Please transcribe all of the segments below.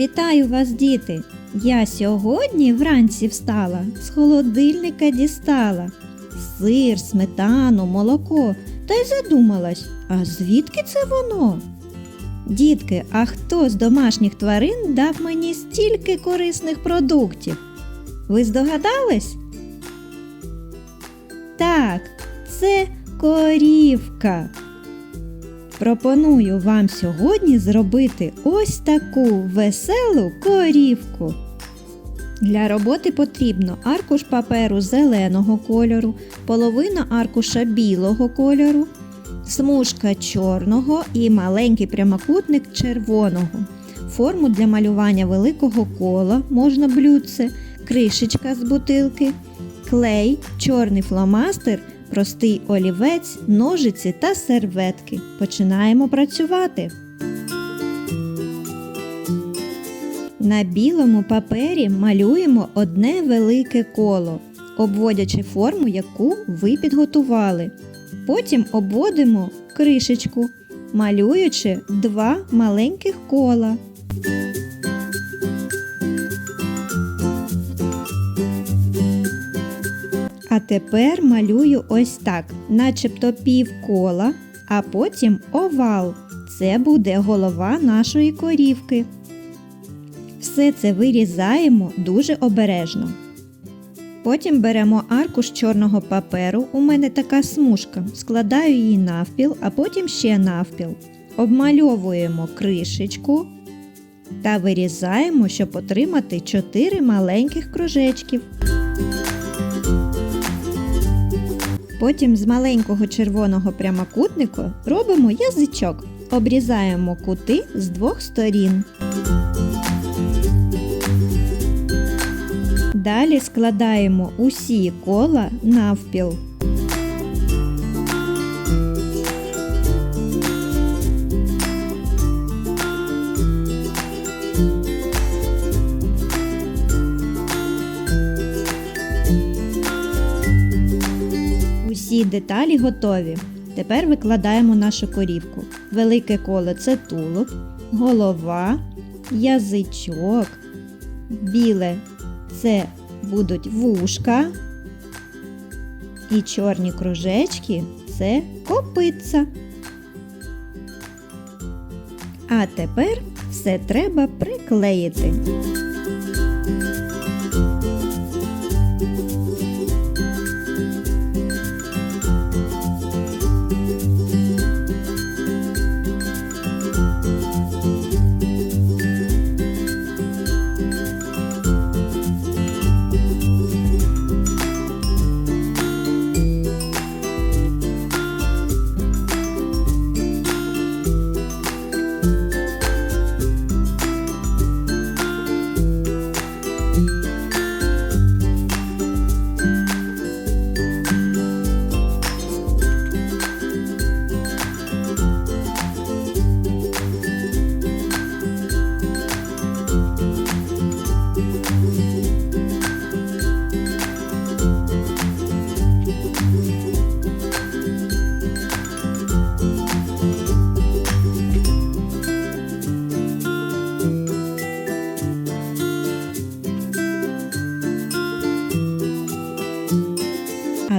Вітаю вас, діти! Я сьогодні вранці встала, з холодильника дістала сир, сметану, молоко та й задумалась, а звідки це воно? Дітки, а хто з домашніх тварин дав мені стільки корисних продуктів? Ви здогадались? Так, це корівка. Пропоную вам сьогодні зробити ось таку веселу корівку. Для роботи потрібно аркуш паперу зеленого кольору, половина аркуша білого кольору, смужка чорного і маленький прямокутник червоного. Форму для малювання великого кола можна блюдце, кришечка з бутилки, клей, чорний фломастер, простий олівець, ножиці та серветки. Починаємо працювати. На білому папері малюємо одне велике коло, обводячи форму, яку ви підготували. Потім обводимо кришечку, малюючи два маленьких кола. А тепер малюю ось так, начебто півкола, а потім овал. Це буде голова нашої корівки. Все це вирізаємо дуже обережно. Потім беремо аркуш чорного паперу, у мене така смужка, складаю її навпіл, а потім ще навпіл. Обмальовуємо кришечку та вирізаємо, щоб отримати 4 маленьких кружечків. Потім з маленького червоного прямокутника робимо язичок. Обрізаємо кути з двох сторін. Далі складаємо усі кола навпіл. Усі деталі готові. Тепер викладаємо нашу корівку. Велике коло це тулуб, голова, язичок, біле це будуть вушка. І чорні кружечки це копитця. А тепер все треба приклеїти.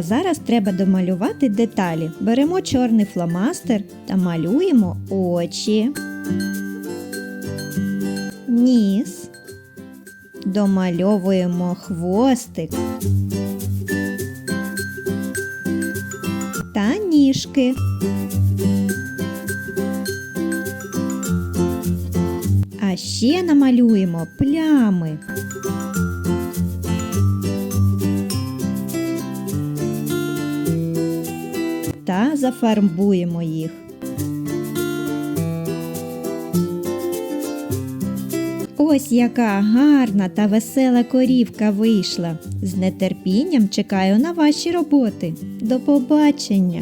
А зараз треба домалювати деталі. Беремо чорний фломастер та малюємо очі, ніс, домальовуємо хвостик та ніжки. А ще намалюємо плями. Та зафарбуємо їх. Ось яка гарна та весела корівка вийшла. З нетерпінням чекаю на ваші роботи. До побачення!